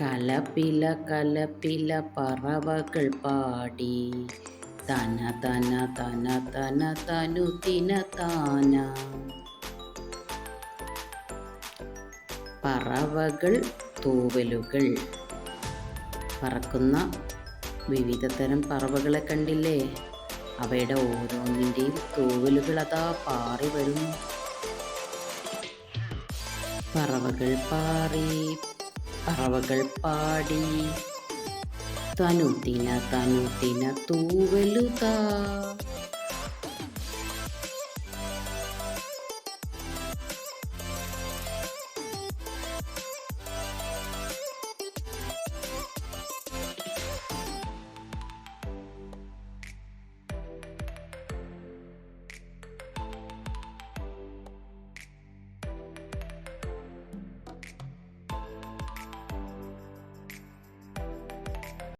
കലപില കലപില പറവകൾ പാടി. തന തന തന തന തനു തിന താന. പറവകൾ തൂവലുകൾ. പറക്കുന്ന വിവിധ തരം പറവകളെ കണ്ടില്ലേ? അവയുടെ ഓരോന്നിന്റെയും തൂവലുകൾ അതാ പാറി വരുന്നു പറവകൾ പാറി പറവകൾ പാടി. തനുത്തിന തനുത്തിന തൂവലുതാ.